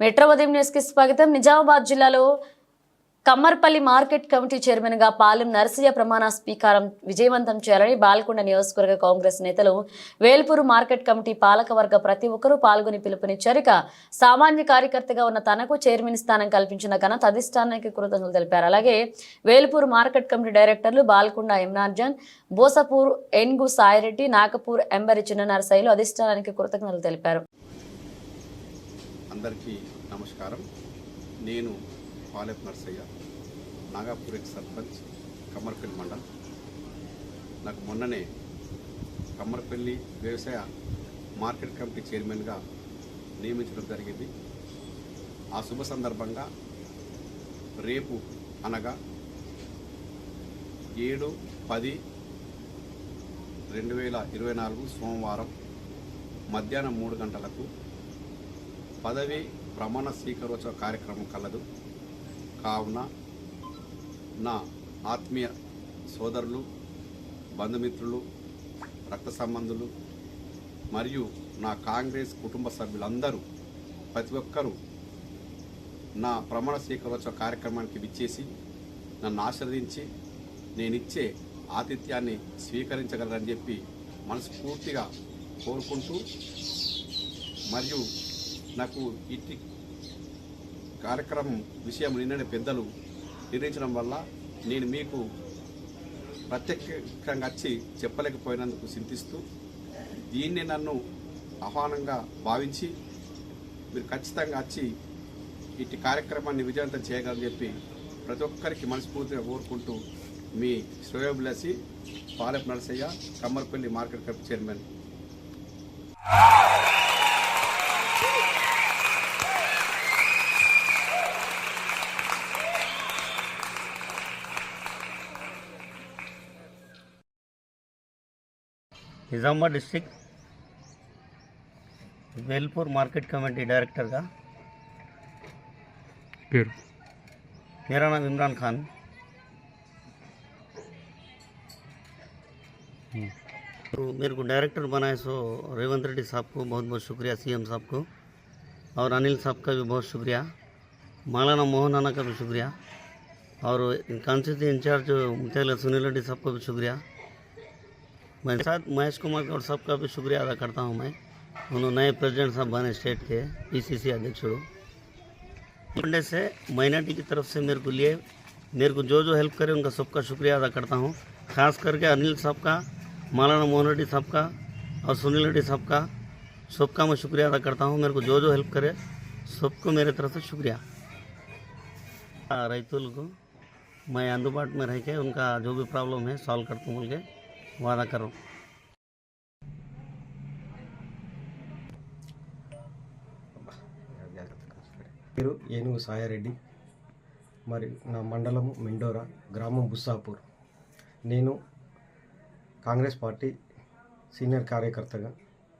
Metro ఉదయం న్యూస్కి స్వాగతం. నిజామాబాద్ జిల్లాలో కమ్మర్పల్లి మార్కెట్ కమిటీ చైర్మన్గా పాలెం నరసయ్య ప్రమాణ స్వీకారం విజయవంతం చేయాలని బాల్కొండ నియోజకవర్గ కాంగ్రెస్ నేతలు వేల్పూరు మార్కెట్ కమిటీ పాలకవర్గ ప్రతి ఒక్కరూ పాల్గొని పిలుపునిచ్చారు. ఇక సామాన్య కార్యకర్తగా ఉన్న తనకు చైర్మన్ స్థానం కల్పించిన ఘనత అధిష్టానానికి కృతజ్ఞతలు తెలిపారు. అలాగే వేల్పూర్ మార్కెట్ కమిటీ డైరెక్టర్లు బాల్కొండ ఇమ్నార్జన్ బోసపూర్ ఎన్గు సాయిరెడ్డి నాగపూర్ ఎంబరి చిన్న నరసయ్యలు అధిష్టానానికి కృతజ్ఞతలు తెలిపారు. అందరికీ నమస్కారం. నేను పాలెప్ నర్సయ్య నాగాపూర్ సర్పంచ్ కమ్మరపల్లి మండలం. నాకు మొన్ననే కమ్మరపల్లి వ్యవసాయ మార్కెట్ కమిటీ చైర్మన్గా నియమించడం జరిగింది. ఆ శుభ సందర్భంగా రేపు అనగా ఏడు పది రెండు వేల ఇరవై నాలుగు సోమవారం మధ్యాహ్నం మూడు గంటలకు పదవి ప్రమాణ స్వీకారోత్సవ కార్యక్రమం కలదు. కావున నా ఆత్మీయ సోదరులు బంధుమిత్రులు రక్త సంబంధులు మరియు నా కాంగ్రెస్ కుటుంబ సభ్యులందరూ ప్రతి ఒక్కరూ నా ప్రమాణ స్వీకారోత్సవ కార్యక్రమానికి విచ్చేసి నన్ను ఆశ్రదించి నేనిచ్చే ఆతిథ్యాన్ని స్వీకరించగలరని చెప్పి మనస్ఫూర్తిగా కోరుకుంటూ మరియు నాకు ఇట్టి కార్యక్రమం విషయం నిన్ననే పెద్దలు నిర్ణయించడం వల్ల నేను మీకు ప్రత్యేకంగా వచ్చి చెప్పలేకపోయినందుకు చింతిస్తూ దీన్ని నన్ను ఆహ్వానంగా భావించి మీరు ఖచ్చితంగా వచ్చి ఇట్టి కార్యక్రమాన్ని విజయవంతం చేయగలని చెప్పి ప్రతి ఒక్కరికి మనస్ఫూర్తిగా కోరుకుంటూ మీ శ్రేయోభిలాసి Palep Narasaiah Kammarpalli market club chairman. Nizamabad district Velpur market committee director का मेरा नाम इमरान खान तो मेरे को डायरेक्टर बनाए सो रेवंत रेड्डी साहब को बहुत बहुत शुक्रिया सीएम साहब को और अनिल साहब का भी बहुत शुक्रिया मौलाना मोहन नाना का भी शुक्रिया और कांसी इंचार्ज मुख्यालय सुनील रेड्डी साहब का भी शुक्रिया मेरे साथ महेश कुमार और सबका भी शुक्रिया अदा करता हूँ मैं। उन्होंने नए प्रेसिडेंट साहब बने स्टेट के पीसीसी अध्यक्ष हो। मंडे से माइनॉरिटी की तरफ़ से मेरे को लिए, मेरे को जो जो हेल्प करे उनका सबका शुक्रिया अदा करता हूँ। खास करके अनिल साहब का मौलाना मोहन रेड्डी साहब का और सुनील रेड्डी साहब का, सबका मैं शुक्रिया अदा करता हूँ। मेरे को जो जो हेल्प करे, सबको मेरे तरफ़ से शुक्रिया। रैतुल को मैं अंदुबाट में रह के उनका जो भी प्रॉब्लम है सॉल्व करता हूँ बोल के। బాధాకరం పేరు ఏనుగు సాయారెడ్డి. మరి నా మండలం మెండోరా గ్రామం బుస్సాపూర్. నేను కాంగ్రెస్ పార్టీ సీనియర్ కార్యకర్తగా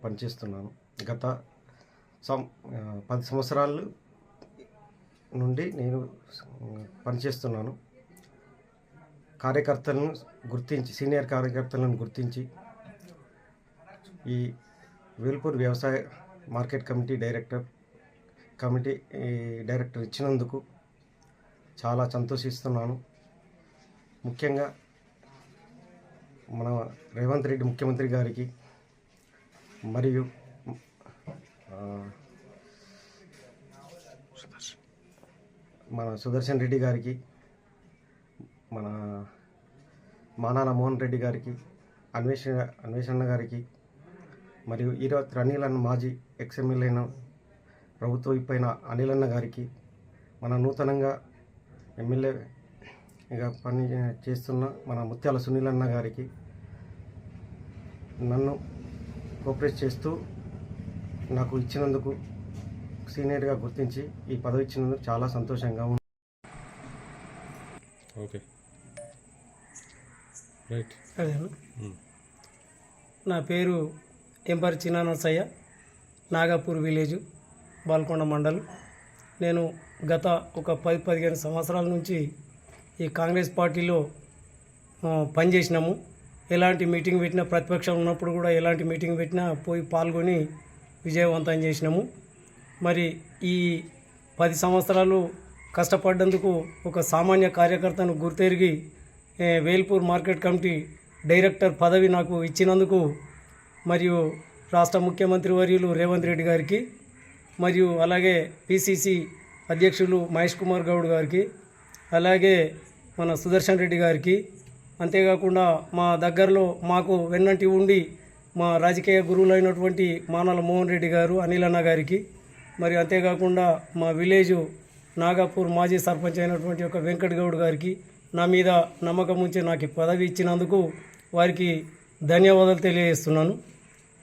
పనిచేస్తున్నాను. గత సం పది సంవత్సరాలు నుండి నేను పనిచేస్తున్నాను. కార్యకర్తలను గుర్తించి సీనియర్ కార్యకర్తలను గుర్తించి ఈ వేల్పూర్ వ్యవసాయ market committee director committee director ఇచ్చినందుకు చాలా సంతోషిస్తున్నాను. ముఖ్యంగా మన రేవంత్ రెడ్డి ముఖ్యమంత్రి గారికి మరియు మన సుదర్శన్ రెడ్డి గారికి మన మానాల మోహన్ రెడ్డి గారికి అన్వేషణ అన్వేషణ గారికి మరియు ఈరోజు అనిల్ అన్న మాజీ ఎక్స్ఎమ్మెల్యే ప్రభుత్వం ప్రభుత్వ అనిల్ అనిలన్న గారికి మన నూతనంగా ఎమ్మెల్యేగా పని చేస్తున్న మన ముత్యాల సునీలన్న గారికి నన్ను కోఆపరేట్ చేస్తూ నాకు ఇచ్చినందుకు సీనియర్గా గుర్తించి ఈ పదవి ఇచ్చినందుకు చాలా సంతోషంగా ఉంది ఓకే. రైట్ అదేనా? నా పేరు ఎంపర్ చిన్నానర్సయ్య నాగాపూర్ విలేజ్ బాల్కొండ మండల్. నేను గత ఒక పది పదిహేను సంవత్సరాల నుంచి ఈ కాంగ్రెస్ పార్టీలో పనిచేసినాము. ఎలాంటి మీటింగ్ పెట్టినా ప్రతిపక్షం ఉన్నప్పుడు కూడా ఎలాంటి మీటింగ్ పెట్టినా పోయి పాల్గొని విజయవంతం చేసినాము. మరి ఈ పది సంవత్సరాలు కష్టపడ్డందుకు ఒక సామాన్య కార్యకర్తను గుర్తెరిగి వేల్పూర్ మార్కెట్ కమిటీ డైరెక్టర్ పదవి నాకు ఇచ్చినందుకు మరియు రాష్ట్ర ముఖ్యమంత్రి వర్యులు రేవంత్ రెడ్డి గారికి మరియు అలాగే పిసిసి అధ్యక్షులు మహేష్ కుమార్ గౌడ్ గారికి అలాగే మన సుదర్శన్ రెడ్డి గారికి. అంతేకాకుండా మా దగ్గరలో మాకు వెన్నంటి ఉండి మా రాజకీయ గురువులైనటువంటి మానల మోహన్ రెడ్డి గారు అనిల్ అన్న గారికి మరి అంతేకాకుండా మా విలేజు నాగాపూర్ మాజీ సర్పంచ్ అయినటువంటి ఒక వెంకట్ గౌడ్ గారికి నా మీద నమ్మకం ఉంచి నాకు పదవి ఇచ్చినందుకు వారికి ధన్యవాదాలు తెలియజేస్తున్నాను.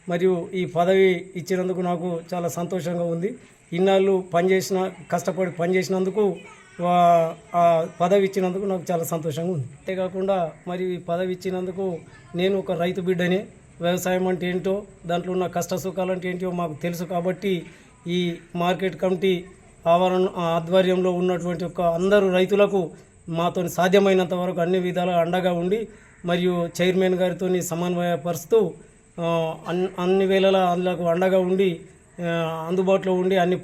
మరియు ఈ పదవి ఇచ్చినందుకు నాకు చాలా సంతోషంగా ఉంది. ఇన్నాళ్ళు పనిచేసిన కష్టపడి పనిచేసినందుకు వా- ఆ పదవి ఇచ్చినందుకు నాకు చాలా సంతోషంగా ఉంది. అంతేకాకుండా మరి ఈ పదవి ఇచ్చినందుకు నేను ఒక రైతు బిడ్డనే. వ్యవసాయం అంటే ఏంటో దాంట్లో ఉన్న కష్ట సుఖాలు అంటే ఏంటో మాకు తెలుసు కాబట్టి ఈ మార్కెట్ కమిటీ ఆవరణ ఆధ్వర్యంలో ఉన్నటువంటి ఒక అందరూ రైతులకు మాతో సాధ్యమైనంత వరకు అన్ని విధాలుగా అండగా ఉండి మరియు చైర్మన్ గారితో సమన్వయపరుస్తూ అన్ అన్ని వేళలా అందులోకి అండగా ఉండి అందుబాటులో ఉండి అన్ని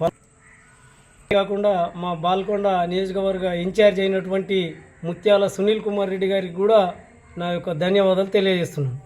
కాకుండా మా బాల్కొండ నియోజకవర్గ ఇన్ఛార్జ్ అయినటువంటి ముత్యాల సునీల్ కుమార్ రెడ్డి గారికి కూడా నా యొక్క ధన్యవాదాలు తెలియజేస్తున్నాను.